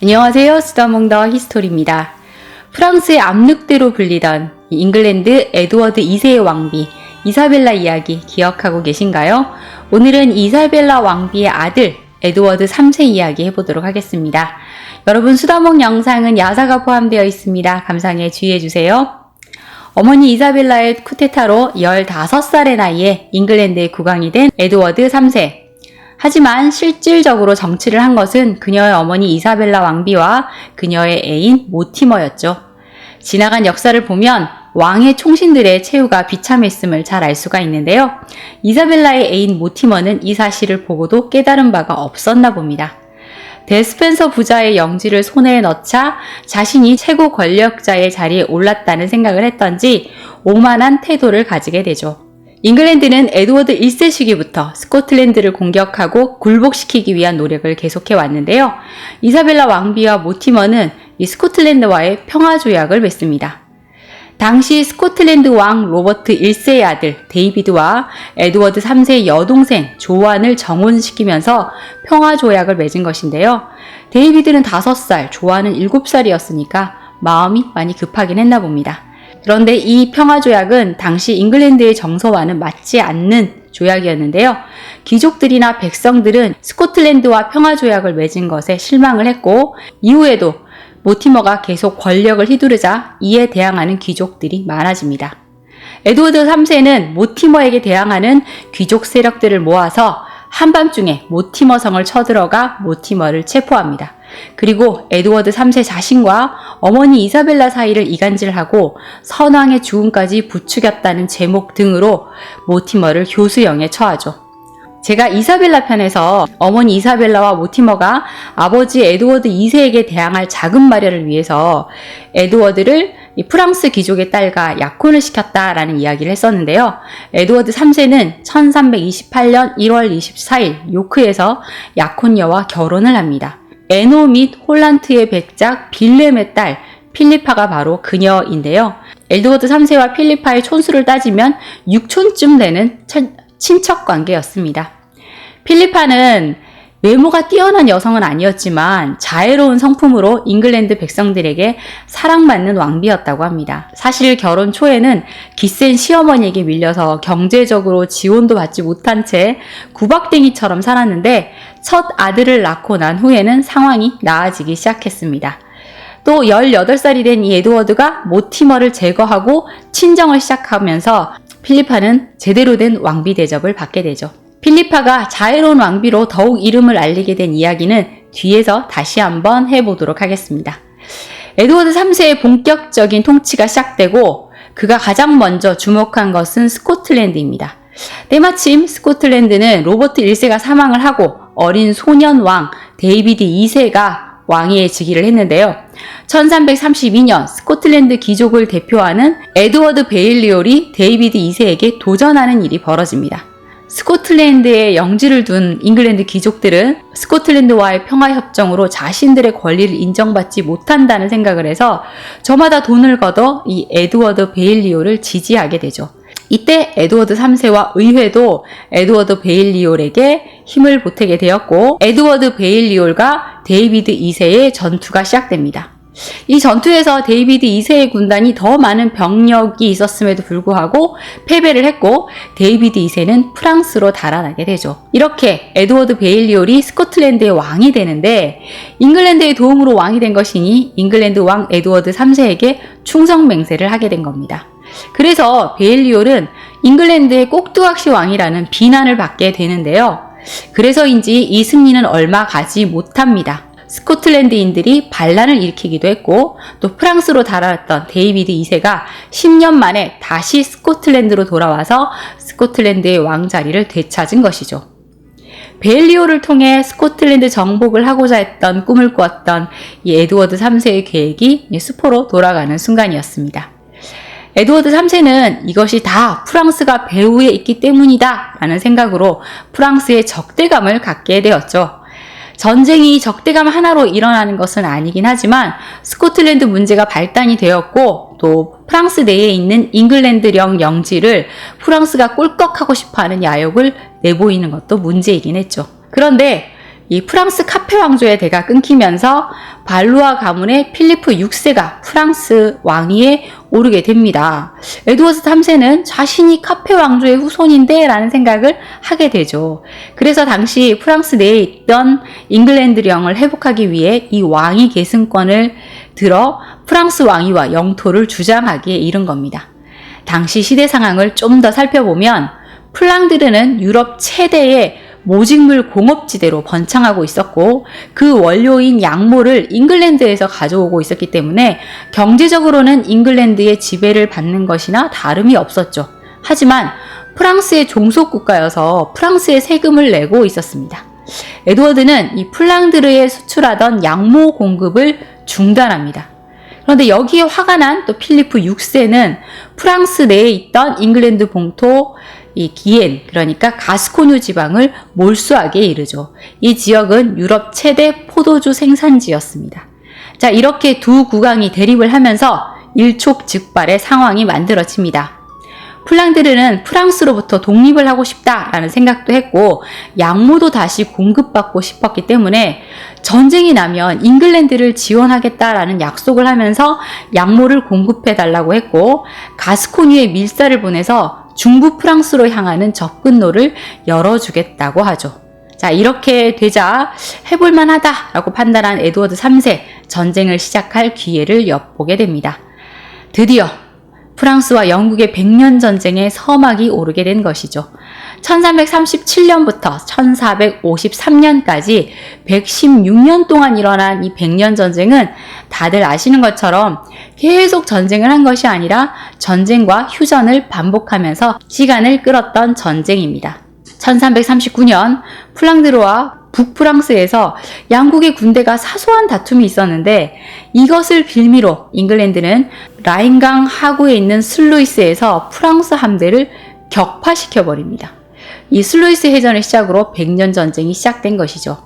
안녕하세요. 수다몽더 히스토리입니다. 프랑스의 압력대로 불리던 이 잉글랜드 에드워드 2세의 왕비 이사벨라 이야기 기억하고 계신가요? 오늘은 이사벨라 왕비의 아들 에드워드 3세 이야기 해보도록 하겠습니다. 여러분 수다몽 영상은 야사가 포함되어 있습니다. 감상에 주의해주세요. 어머니 이사벨라의 쿠데타로 15살의 나이에 잉글랜드의 국왕이 된 에드워드 3세. 하지만 실질적으로 정치를 한 것은 그녀의 어머니 이사벨라 왕비와 그녀의 애인 모티머였죠. 지나간 역사를 보면 왕의 총신들의 최후가 비참했음을 잘 알 수가 있는데요. 이사벨라의 애인 모티머는 이 사실을 보고도 깨달은 바가 없었나 봅니다. 데스펜서 부자의 영지를 손에 넣자 자신이 최고 권력자의 자리에 올랐다는 생각을 했던지 오만한 태도를 가지게 되죠. 잉글랜드는 에드워드 1세 시기부터 스코틀랜드를 공격하고 굴복시키기 위한 노력을 계속해 왔는데요. 이사벨라 왕비와 모티머는 이 스코틀랜드와의 평화 조약을 맺습니다. 당시 스코틀랜드 왕 로버트 1세의 아들 데이비드와 에드워드 3세의 여동생 조안을 정혼시키면서 평화 조약을 맺은 것인데요. 데이비드는 5살, 조안은 7살이었으니까 마음이 많이 급하긴 했나 봅니다. 그런데 이 평화조약은 당시 잉글랜드의 정서와는 맞지 않는 조약이었는데요. 귀족들이나 백성들은 스코틀랜드와 평화조약을 맺은 것에 실망을 했고, 이후에도 모티머가 계속 권력을 휘두르자 이에 대항하는 귀족들이 많아집니다. 에드워드 3세는 모티머에게 대항하는 귀족 세력들을 모아서 한밤중에 모티머 성을 쳐들어가 모티머를 체포합니다. 그리고 에드워드 3세 자신과 어머니 이사벨라 사이를 이간질하고 선왕의 죽음까지 부추겼다는 제목 등으로 모티머를 교수형에 처하죠. 제가 이사벨라 편에서 어머니 이사벨라와 모티머가 아버지 에드워드 2세에게 대항할 자금 마련을 위해서 에드워드를 프랑스 귀족의 딸과 약혼을 시켰다라는 이야기를 했었는데요. 에드워드 3세는 1328년 1월 24일 요크에서 약혼녀와 결혼을 합니다. 에노 및 홀란트의 백작 빌렘의 딸 필리파가 바로 그녀인데요. 에드워드 3세와 필리파의 촌수를 따지면 6촌쯤 되는 친척 관계였습니다. 필리파는 외모가 뛰어난 여성은 아니었지만 자애로운 성품으로 잉글랜드 백성들에게 사랑받는 왕비였다고 합니다. 사실 결혼 초에는 기센 시어머니에게 밀려서 경제적으로 지원도 받지 못한 채 구박댕이처럼 살았는데 첫 아들을 낳고 난 후에는 상황이 나아지기 시작했습니다. 또 18살이 된 이 에드워드가 모티머를 제거하고 친정을 시작하면서 필리파는 제대로 된 왕비 대접을 받게 되죠. 필리파가 자애로운 왕비로 더욱 이름을 알리게 된 이야기는 뒤에서 다시 한번 해보도록 하겠습니다. 에드워드 3세의 본격적인 통치가 시작되고 그가 가장 먼저 주목한 것은 스코틀랜드입니다. 때마침 스코틀랜드는 로버트 1세가 사망을 하고 어린 소년 왕 데이비드 2세가 왕위에 즉위를 했는데요. 1332년 스코틀랜드 귀족을 대표하는 에드워드 베일리올이 데이비드 2세에게 도전하는 일이 벌어집니다. 스코틀랜드에 영지를 둔 잉글랜드 귀족들은 스코틀랜드와의 평화협정으로 자신들의 권리를 인정받지 못한다는 생각을 해서 저마다 돈을 걷어 이 에드워드 베일리오를 지지하게 되죠. 이때 에드워드 3세와 의회도 에드워드 베일리올에게 힘을 보태게 되었고 에드워드 베일리올과 데이비드 2세의 전투가 시작됩니다. 이 전투에서 데이비드 2세의 군단이 더 많은 병력이 있었음에도 불구하고 패배를 했고 데이비드 2세는 프랑스로 달아나게 되죠. 이렇게 에드워드 베일리올이 스코틀랜드의 왕이 되는데 잉글랜드의 도움으로 왕이 된 것이니 잉글랜드 왕 에드워드 3세에게 충성 맹세를 하게 된 겁니다. 그래서 베일리올은 잉글랜드의 꼭두각시 왕이라는 비난을 받게 되는데요. 그래서인지 이 승리는 얼마 가지 못합니다. 스코틀랜드인들이 반란을 일으키기도 했고 또 프랑스로 달아났던 데이비드 2세가 10년 만에 다시 스코틀랜드로 돌아와서 스코틀랜드의 왕자리를 되찾은 것이죠. 벨리오를 통해 스코틀랜드 정복을 하고자 했던 꿈을 꾸었던 이 에드워드 3세의 계획이 수포로 돌아가는 순간이었습니다. 에드워드 3세는 이것이 다 프랑스가 배후에 있기 때문이다 라는 생각으로 프랑스의 적대감을 갖게 되었죠. 전쟁이 적대감 하나로 일어나는 것은 아니긴 하지만 스코틀랜드 문제가 발단이 되었고 또 프랑스 내에 있는 잉글랜드령 영지를 프랑스가 꿀꺽하고 싶어 하는 야욕을 내보이는 것도 문제이긴 했죠. 그런데 이 프랑스 카페 왕조의 대가 끊기면서 발루아 가문의 필리프 6세가 프랑스 왕위에 오르게 됩니다. 에드워드 3세는 자신이 카페 왕조의 후손인데 라는 생각을 하게 되죠. 그래서 당시 프랑스 내에 있던 잉글랜드령을 회복하기 위해 이 왕위 계승권을 들어 프랑스 왕위와 영토를 주장하기에 이른 겁니다. 당시 시대 상황을 좀 더 살펴보면 플랑드르는 유럽 최대의 모직물 공업지대로 번창하고 있었고 그 원료인 양모를 잉글랜드에서 가져오고 있었기 때문에 경제적으로는 잉글랜드의 지배를 받는 것이나 다름이 없었죠. 하지만 프랑스의 종속 국가여서 프랑스에 세금을 내고 있었습니다. 에드워드는 이 플랑드르에 수출하던 양모 공급을 중단합니다. 그런데 여기에 화가 난 또 필리프 6세는 프랑스 내에 있던 잉글랜드 본토 이 기엔 그러니까 가스코뉴 지방을 몰수하게 이르죠. 이 지역은 유럽 최대 포도주 생산지였습니다. 자, 이렇게 두 국왕이 대립을 하면서 일촉즉발의 상황이 만들어집니다. 플랑드르는 프랑스로부터 독립을 하고 싶다라는 생각도 했고 양모도 다시 공급받고 싶었기 때문에 전쟁이 나면 잉글랜드를 지원하겠다라는 약속을 하면서 양모를 공급해 달라고 했고 가스코니에 밀사를 보내서 중부 프랑스로 향하는 접근로를 열어주겠다고 하죠. 자, 이렇게 되자 해볼만 하다라고 판단한 에드워드 3세 전쟁을 시작할 기회를 엿보게 됩니다. 드디어 프랑스와 영국의 백년 전쟁의 서막이 오르게 된 것이죠. 1337년부터 1453년까지 116년 동안 일어난 이 백년 전쟁은 다들 아시는 것처럼 계속 전쟁을 한 것이 아니라 전쟁과 휴전을 반복하면서 시간을 끌었던 전쟁입니다. 1339년 플랑드르와 북프랑스에서 양국의 군대가 사소한 다툼이 있었는데 이것을 빌미로 잉글랜드는 라인강 하구에 있는 슬루이스에서 프랑스 함대를 격파시켜 버립니다. 이 슬루이스 해전을 시작으로 100년 전쟁이 시작된 것이죠.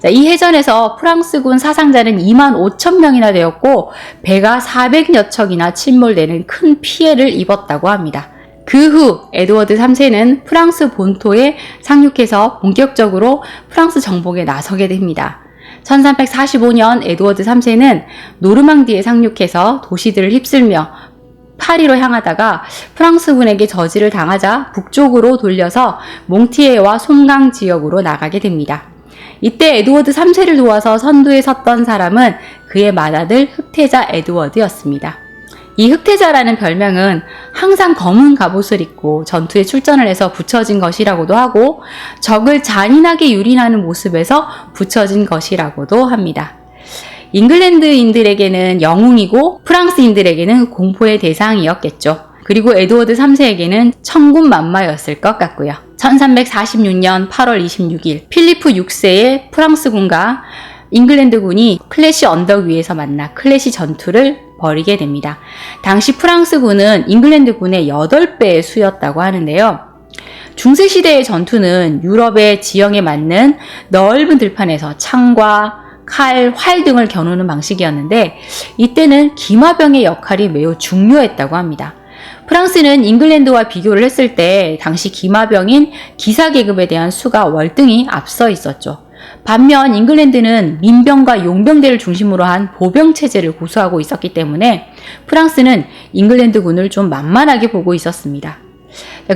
자, 이 해전에서 프랑스군 사상자는 2만 5천 명이나 되었고 배가 400여 척이나 침몰되는 큰 피해를 입었다고 합니다. 그 후 에드워드 3세는 프랑스 본토에 상륙해서 본격적으로 프랑스 정복에 나서게 됩니다. 1345년 에드워드 3세는 노르망디에 상륙해서 도시들을 휩쓸며 파리로 향하다가 프랑스군에게 저지를 당하자 북쪽으로 돌려서 몽티에와 송강 지역으로 나가게 됩니다. 이때 에드워드 3세를 도와서 선두에 섰던 사람은 그의 맏아들 흑태자 에드워드였습니다. 이 흑태자라는 별명은 항상 검은 갑옷을 입고 전투에 출전을 해서 붙여진 것이라고도 하고 적을 잔인하게 유린하는 모습에서 붙여진 것이라고도 합니다. 잉글랜드인들에게는 영웅이고 프랑스인들에게는 공포의 대상이었겠죠. 그리고 에드워드 3세에게는 천군 만마였을 것 같고요. 1346년 8월 26일 필리프 6세의 프랑스군과 잉글랜드군이 클래시 언덕 위에서 만나 클래시 전투를 벌이게 됩니다. 당시 프랑스군은 잉글랜드군의 8배의 수였다고 하는데요. 중세시대의 전투는 유럽의 지형에 맞는 넓은 들판에서 창과 칼, 활 등을 겨누는 방식이었는데 이때는 기마병의 역할이 매우 중요했다고 합니다. 프랑스는 잉글랜드와 비교를 했을 때 당시 기마병인 기사 계급에 대한 수가 월등히 앞서 있었죠. 반면 잉글랜드는 민병과 용병대를 중심으로 한 보병 체제를 고수하고 있었기 때문에 프랑스는 잉글랜드군을 좀 만만하게 보고 있었습니다.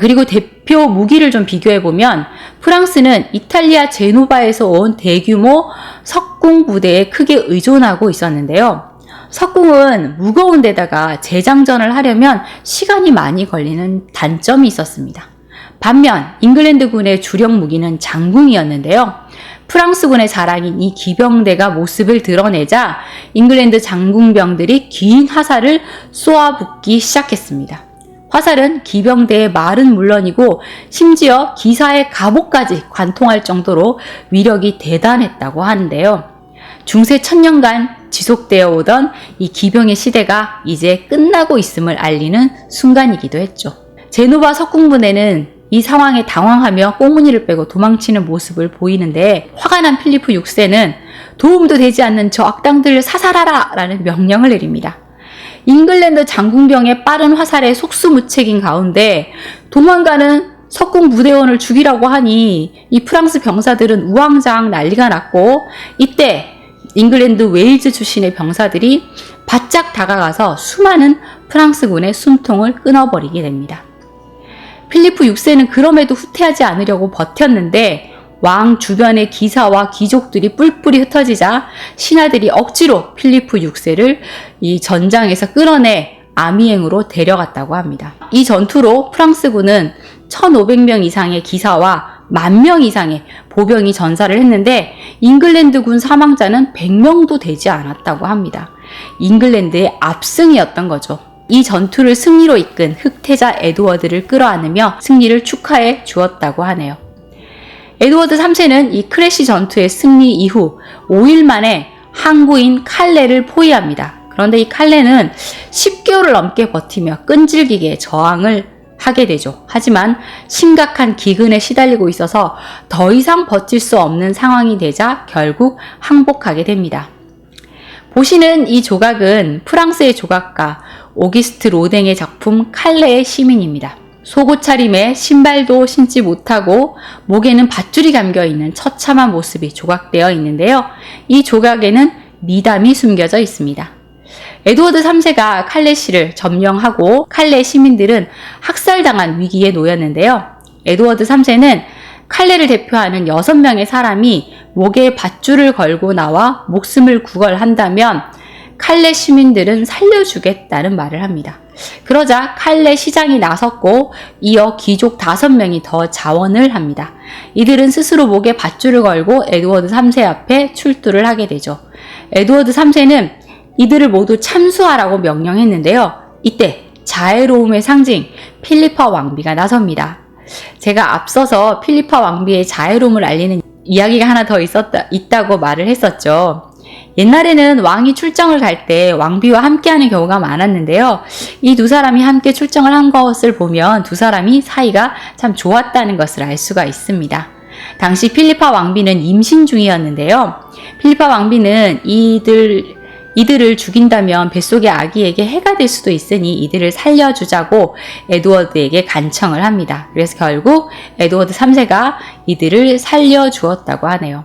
그리고 대표 무기를 좀 비교해 보면 프랑스는 이탈리아 제노바에서 온 대규모 석궁 부대에 크게 의존하고 있었는데요. 석궁은 무거운 데다가 재장전을 하려면 시간이 많이 걸리는 단점이 있었습니다. 반면 잉글랜드군의 주력 무기는 장궁이었는데요. 프랑스군의 자랑인 이 기병대가 모습을 드러내자 잉글랜드 장궁병들이 긴 화살을 쏘아붓기 시작했습니다. 화살은 기병대의 말은 물론이고 심지어 기사의 갑옷까지 관통할 정도로 위력이 대단했다고 하는데요. 중세 천년간 지속되어 오던 이 기병의 시대가 이제 끝나고 있음을 알리는 순간이기도 했죠. 제노바 석궁부대는 이 상황에 당황하며 꽁무니를 빼고 도망치는 모습을 보이는데 화가 난 필리프 6세는 도움도 되지 않는 저 악당들을 사살하라! 라는 명령을 내립니다. 잉글랜드 장궁병의 빠른 화살에 속수무책인 가운데 도망가는 석궁 부대원을 죽이라고 하니 이 프랑스 병사들은 우왕좌왕 난리가 났고 이때 잉글랜드 웨일즈 출신의 병사들이 바짝 다가가서 수많은 프랑스군의 숨통을 끊어버리게 됩니다. 필리프 6세는 그럼에도 후퇴하지 않으려고 버텼는데 왕 주변의 기사와 귀족들이 뿔뿔이 흩어지자 신하들이 억지로 필리프 6세를 이 전장에서 끌어내 아미행으로 데려갔다고 합니다. 이 전투로 프랑스군은 1,500명 이상의 기사와 만명 이상의 보병이 전사를 했는데 잉글랜드군 사망자는 100명도 되지 않았다고 합니다. 잉글랜드의 압승이었던 거죠. 이 전투를 승리로 이끈 흑태자 에드워드를 끌어안으며 승리를 축하해 주었다고 하네요. 에드워드 3세는 이 크래시 전투의 승리 이후 5일 만에 항구인 칼레를 포위합니다. 그런데 이 칼레는 10개월을 넘게 버티며 끈질기게 저항을 하게 되죠. 하지만 심각한 기근에 시달리고 있어서 더 이상 버틸 수 없는 상황이 되자 결국 항복하게 됩니다. 보시는 이 조각은 프랑스의 조각가 오기스트 로댕의 작품 칼레의 시민입니다. 속옷 차림에 신발도 신지 못하고 목에는 밧줄이 감겨 있는 처참한 모습이 조각되어 있는데요. 이 조각에는 미담이 숨겨져 있습니다. 에드워드 3세가 칼레 시를 점령하고 칼레 시민들은 학살당한 위기에 놓였는데요. 에드워드 3세는 칼레를 대표하는 6명의 사람이 목에 밧줄을 걸고 나와 목숨을 구걸한다면 칼레 시민들은 살려주겠다는 말을 합니다. 그러자 칼레 시장이 나섰고 이어 귀족 5명이 더 자원을 합니다. 이들은 스스로 목에 밧줄을 걸고 에드워드 3세 앞에 출두를 하게 되죠. 에드워드 3세는 이들을 모두 참수하라고 명령했는데요. 이때 자애로움의 상징 필리파 왕비가 나섭니다. 제가 앞서서 필리파 왕비의 자애로움을 알리는 이야기가 하나 더 있었다, 있다고 말을 했었죠. 옛날에는 왕이 출정을 갈 때 왕비와 함께하는 경우가 많았는데요. 이 두 사람이 함께 출정을 한 것을 보면 두 사람이 사이가 참 좋았다는 것을 알 수가 있습니다. 당시 필리파 왕비는 임신 중이었는데요. 필리파 왕비는 이들 이들을 죽인다면 뱃속의 아기에게 해가 될 수도 있으니 이들을 살려주자고 에드워드에게 간청을 합니다. 그래서 결국 에드워드 3세가 이들을 살려주었다고 하네요.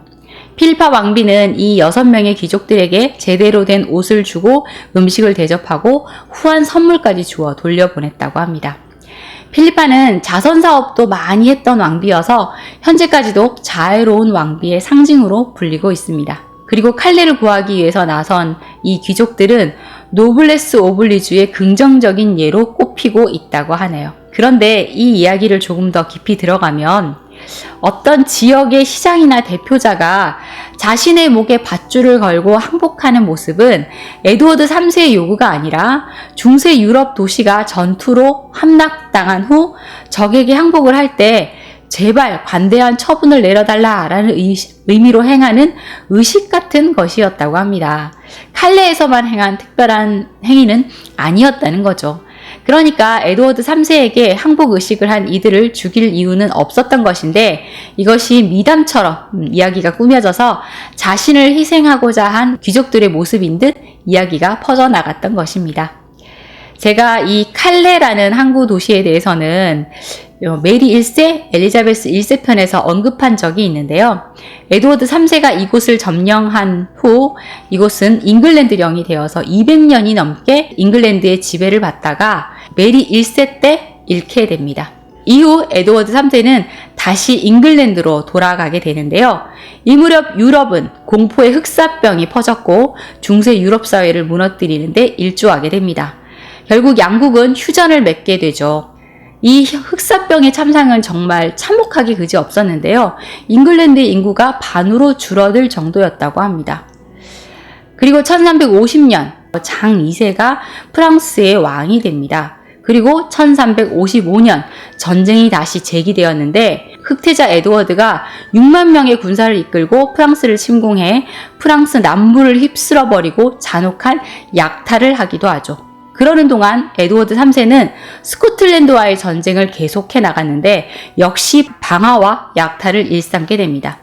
필리파 왕비는 이 여섯 명의 귀족들에게 제대로 된 옷을 주고 음식을 대접하고 후한 선물까지 주어 돌려보냈다고 합니다. 필리파는 자선 사업도 많이 했던 왕비여서 현재까지도 자애로운 왕비의 상징으로 불리고 있습니다. 그리고 칼레를 구하기 위해서 나선 이 귀족들은 노블레스 오블리주의 긍정적인 예로 꼽히고 있다고 하네요. 그런데 이 이야기를 조금 더 깊이 들어가면 어떤 지역의 시장이나 대표자가 자신의 목에 밧줄을 걸고 항복하는 모습은 에드워드 3세의 요구가 아니라 중세 유럽 도시가 전투로 함락당한 후 적에게 항복을 할 때 제발 관대한 처분을 내려달라라는 의 미로 행하는 의식 같은 것이었다고 합니다. 칼레에서만 행한 특별한 행위는 아니었다는 거죠. 그러니까 에드워드 3세에게 항복 의식을 한 이들을 죽일 이유는 없었던 것인데 이것이 미담처럼 음, 이야기가 꾸며져서 자신을 희생하고자 한 귀족들의 모습인 듯 이야기가 퍼져나갔던 것입니다. 제가 이 칼레라는 항구 도시에 대해서는 메리 1세, 엘리자베스 1세 편에서 언급한 적이 있는데요. 에드워드 3세가 이곳을 점령한 후 이곳은 잉글랜드령이 되어서 200년이 넘게 잉글랜드의 지배를 받다가 메리 1세 때 잃게 됩니다. 이후 에드워드 3세는 다시 잉글랜드로 돌아가게 되는데요. 이 무렵 유럽은 공포의 흑사병이 퍼졌고 중세 유럽 사회를 무너뜨리는데 일조하게 됩니다. 결국 양국은 휴전을 맺게 되죠. 이 흑사병의 참상은 정말 참혹하기 그지 없었는데요. 잉글랜드 인구가 반으로 줄어들 정도였다고 합니다. 그리고 1350년 장 2세가 프랑스의 왕이 됩니다. 그리고 1355년 전쟁이 다시 제기되었는데 흑태자 에드워드가 6만 명의 군사를 이끌고 프랑스를 침공해 프랑스 남부를 휩쓸어 버리고 잔혹한 약탈을 하기도 하죠. 그러는 동안 에드워드 3세는 스코틀랜드와의 전쟁을 계속해 나갔는데 역시 방화와 약탈을 일삼게 됩니다.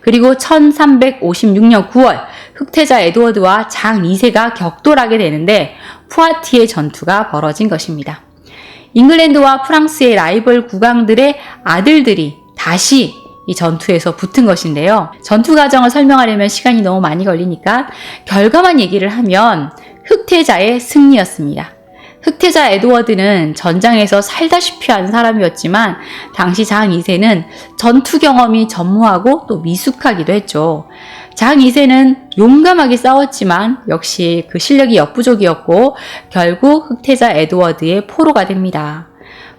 그리고 1356년 9월 흑태자 에드워드와 장 2세가 격돌하게 되는데 푸아티의 전투가 벌어진 것입니다. 잉글랜드와 프랑스의 라이벌 국왕들의 아들들이 다시 이 전투에서 붙은 것인데요. 전투 과정을 설명하려면 시간이 너무 많이 걸리니까 결과만 얘기를 하면 흑태자의 승리였습니다. 흑태자 에드워드는 전장에서 살다시피 한 사람이었지만 당시 장 2세는 전투 경험이 전무하고 또 미숙하기도 했죠. 장 2세는 용감하게 싸웠지만 역시 그 실력이 역부족이었고 결국 흑태자 에드워드의 포로가 됩니다.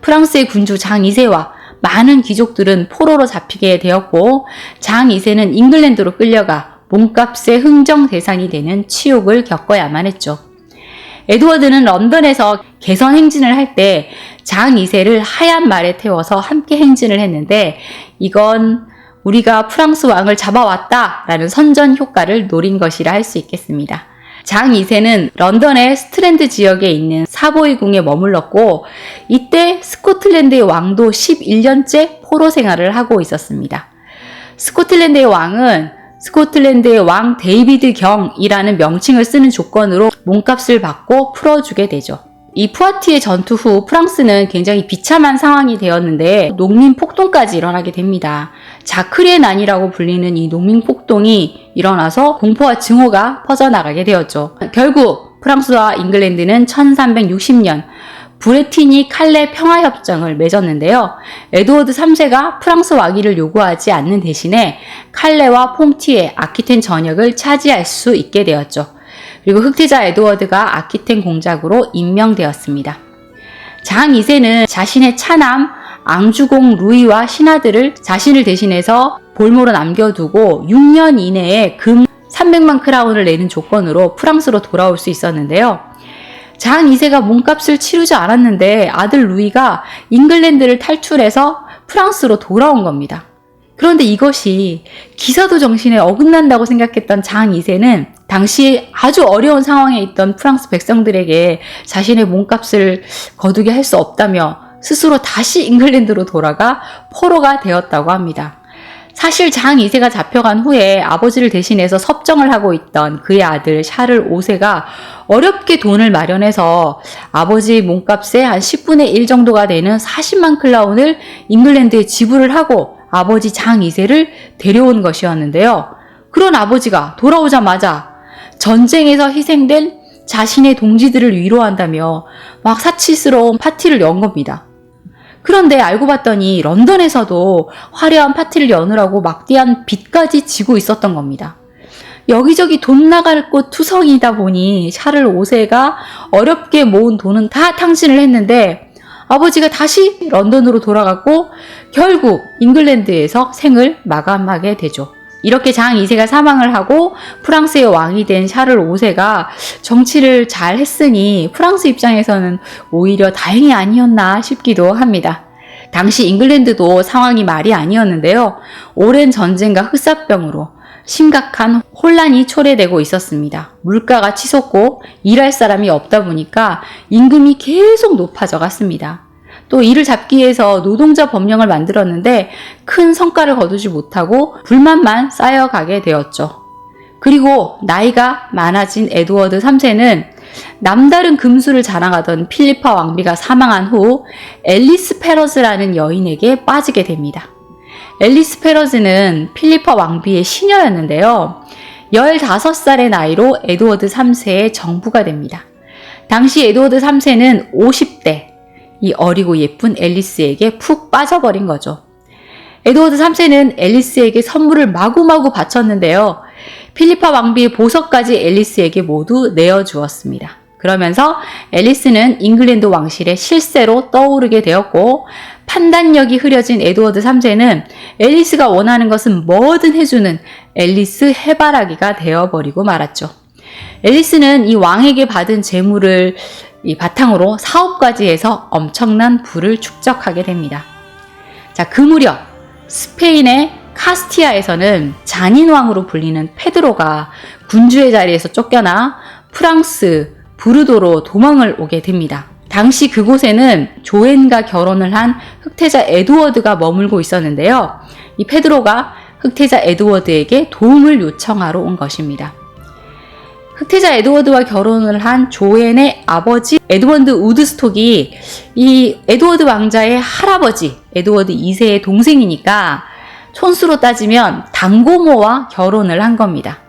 프랑스의 군주 장 2세와 많은 귀족들은 포로로 잡히게 되었고 장 2세는 잉글랜드로 끌려가 몸값의 흥정 대상이 되는 치욕을 겪어야만 했죠. 에드워드는 런던에서 개선 행진을 할 때 장 2세를 하얀 말에 태워서 함께 행진을 했는데 이건 우리가 프랑스 왕을 잡아왔다 라는 선전 효과를 노린 것이라 할 수 있겠습니다. 장 2세는 런던의 스트랜드 지역에 있는 사보이 궁에 머물렀고 이때 스코틀랜드의 왕도 11년째 포로 생활을 하고 있었습니다. 스코틀랜드의 왕은 스코틀랜드의 왕 데이비드 경이라는 명칭을 쓰는 조건으로 몸값을 받고 풀어주게 되죠. 이 푸아티의 전투 후 프랑스는 굉장히 비참한 상황이 되었는데 농민 폭동까지 일어나게 됩니다. 자크리의 난이라고 불리는 이 농민 폭동이 일어나서 공포와 증오가 퍼져나가게 되었죠. 결국 프랑스와 잉글랜드는 1360년 브레티니 칼레 평화협정을 맺었는데요. 에드워드 3세가 프랑스 왕위를 요구하지 않는 대신에 칼레와 퐁티의 아키텐 전역을 차지할 수 있게 되었죠. 그리고 흑태자 에드워드가 아키텐 공작으로 임명되었습니다. 장 2세는 자신의 차남 앙주공 루이와 신하들을 자신을 대신해서 볼모로 남겨두고 6년 이내에 금 300만 크라운을 내는 조건으로 프랑스로 돌아올 수 있었는데요. 장 2세가 몸값을 치르지 않았는데 아들 루이가 잉글랜드를 탈출해서 프랑스로 돌아온 겁니다. 그런데 이것이 기사도 정신에 어긋난다고 생각했던 장 2세는 당시 아주 어려운 상황에 있던 프랑스 백성들에게 자신의 몸값을 거두게 할 수 없다며 스스로 다시 잉글랜드로 돌아가 포로가 되었다고 합니다. 사실 장 2세가 잡혀간 후에 아버지를 대신해서 섭정을 하고 있던 그의 아들 샤를 5세가 어렵게 돈을 마련해서 아버지 몸값의 한 10분의 1 정도가 되는 40만 클라운을 잉글랜드에 지불을 하고 아버지 장 2세를 데려온 것이었는데요. 그런 아버지가 돌아오자마자 전쟁에서 희생된 자신의 동지들을 위로한다며 막 사치스러운 파티를 연 겁니다. 그런데 알고 봤더니 런던에서도 화려한 파티를 여느라고 막대한 빚까지 지고 있었던 겁니다. 여기저기 돈 나갈 곳 투성이다 보니 샤를 5세가 어렵게 모은 돈은 다 탕진을 했는데 아버지가 다시 런던으로 돌아갔고 결국 잉글랜드에서 생을 마감하게 되죠. 이렇게 장 2세가 사망을 하고 프랑스의 왕이 된 샤를 5세가 정치를 잘 했으니 프랑스 입장에서는 오히려 다행이 아니었나 싶기도 합니다. 당시 잉글랜드도 상황이 말이 아니었는데요. 오랜 전쟁과 흑사병으로 심각한 혼란이 초래되고 있었습니다. 물가가 치솟고 일할 사람이 없다 보니까 임금이 계속 높아져 갔습니다. 또 이를 잡기 위해서 노동자 법령을 만들었는데 큰 성과를 거두지 못하고 불만만 쌓여가게 되었죠. 그리고 나이가 많아진 에드워드 3세는 남다른 금수를 자랑하던 필리파 왕비가 사망한 후 앨리스 페러즈라는 여인에게 빠지게 됩니다. 앨리스 페러즈는 필리파 왕비의 시녀였는데요. 15살의 나이로 에드워드 3세의 정부가 됩니다. 당시 에드워드 3세는 50대, 이 어리고 예쁜 앨리스에게 푹 빠져버린 거죠. 에드워드 3세는 앨리스에게 선물을 마구마구 바쳤는데요. 필리파 왕비의 보석까지 앨리스에게 모두 내어주었습니다. 그러면서 앨리스는 잉글랜드 왕실의 실세로 떠오르게 되었고 판단력이 흐려진 에드워드 3세는 앨리스가 원하는 것은 뭐든 해주는 앨리스 해바라기가 되어버리고 말았죠. 앨리스는 이 왕에게 받은 재물을 이 바탕으로 사업까지 해서 엄청난 부를 축적하게 됩니다. 자, 그 무렵 스페인의 카스티아에서는 잔인왕으로 불리는 페드로가 군주의 자리에서 쫓겨나 프랑스 부르도로 도망을 오게 됩니다. 당시 그곳에는 조앤과 결혼을 한 흑태자 에드워드가 머물고 있었는데요. 이 페드로가 흑태자 에드워드에게 도움을 요청하러 온 것입니다. 흑태자 에드워드와 결혼을 한 조앤의 아버지 에드워드 우드스톡이 이 에드워드 왕자의 할아버지 에드워드 2세의 동생이니까 촌수로 따지면 당고모와 결혼을 한 겁니다.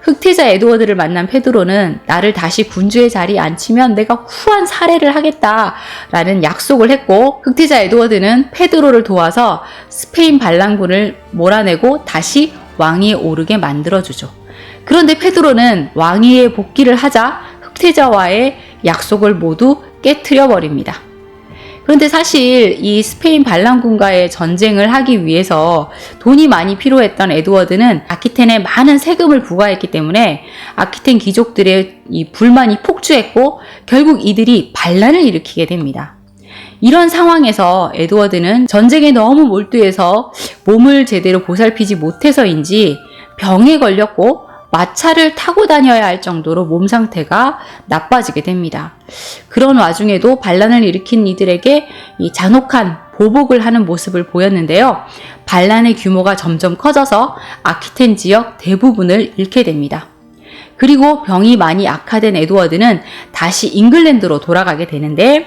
흑태자 에드워드를 만난 페드로는 나를 다시 군주의 자리에 앉히면 내가 후한 살해를 하겠다라는 약속을 했고 흑태자 에드워드는 페드로를 도와서 스페인 반란군을 몰아내고 다시 왕위에 오르게 만들어주죠. 그런데 페드로는 왕위에 복귀를 하자 흑태자와의 약속을 모두 깨뜨려 버립니다. 그런데 사실 이 스페인 반란군과의 전쟁을 하기 위해서 돈이 많이 필요했던 에드워드는 아키텐에 많은 세금을 부과했기 때문에 아키텐 귀족들의 이 불만이 폭주했고 결국 이들이 반란을 일으키게 됩니다. 이런 상황에서 에드워드는 전쟁에 너무 몰두해서 몸을 제대로 보살피지 못해서인지 병에 걸렸고 마차를 타고 다녀야 할 정도로 몸 상태가 나빠지게 됩니다. 그런 와중에도 반란을 일으킨 이들에게 이 잔혹한 보복을 하는 모습을 보였는데요. 반란의 규모가 점점 커져서 아키텐 지역 대부분을 잃게 됩니다. 그리고 병이 많이 악화된 에드워드는 다시 잉글랜드로 돌아가게 되는데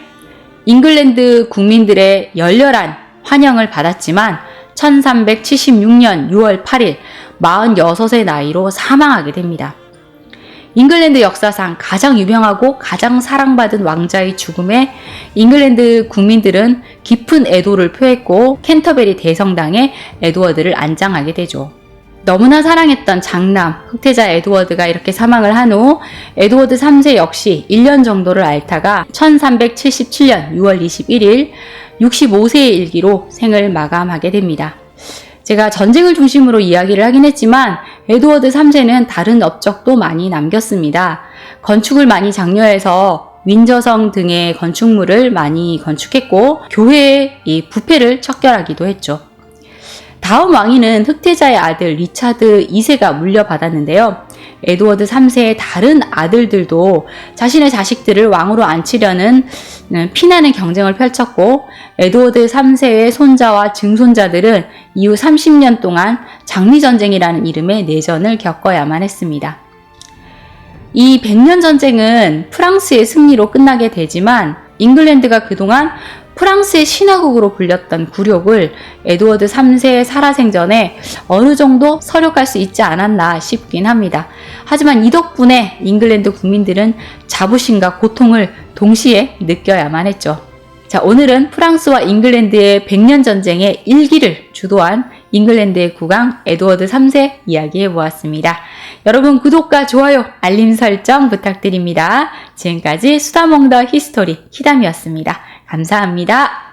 잉글랜드 국민들의 열렬한 환영을 받았지만 1376년 6월 8일 46의 나이로 사망하게 됩니다. 잉글랜드 역사상 가장 유명하고 가장 사랑받은 왕자의 죽음에 잉글랜드 국민들은 깊은 애도를 표했고 캔터베리 대성당에 에드워드를 안장하게 되죠. 너무나 사랑했던 장남 흑태자 에드워드가 이렇게 사망을 한 후 에드워드 3세 역시 1년 정도를 앓다가 1377년 6월 21일 65세의 일기로 생을 마감하게 됩니다. 제가 전쟁을 중심으로 이야기를 하긴 했지만 에드워드 3세는 다른 업적도 많이 남겼습니다. 건축을 많이 장려해서 윈저성 등의 건축물을 많이 건축했고 교회의 이 부패를 척결하기도 했죠. 다음 왕위는 흑태자의 아들 리차드 2세가 물려받았는데요. 에드워드 3세의 다른 아들들도 자신의 자식들을 왕으로 앉히려는 피나는 경쟁을 펼쳤고 에드워드 3세의 손자와 증손자들은 이후 30년 동안 장미전쟁이라는 이름의 내전을 겪어야만 했습니다. 이 100년 전쟁은 프랑스의 승리로 끝나게 되지만 잉글랜드가 그동안 프랑스의 신화국으로 불렸던 굴욕을 에드워드 3세의 살아생전에 어느 정도 서력할 수 있지 않았나 싶긴 합니다. 하지만 이 덕분에 잉글랜드 국민들은 자부심과 고통을 동시에 느껴야만 했죠. 자, 오늘은 프랑스와 잉글랜드의 100년 전쟁의 일기를 주도한 잉글랜드의 국왕 에드워드 3세 이야기해 보았습니다. 여러분 구독과 좋아요, 알림 설정 부탁드립니다. 지금까지 수다몽더 히스토리 키담이었습니다. 감사합니다.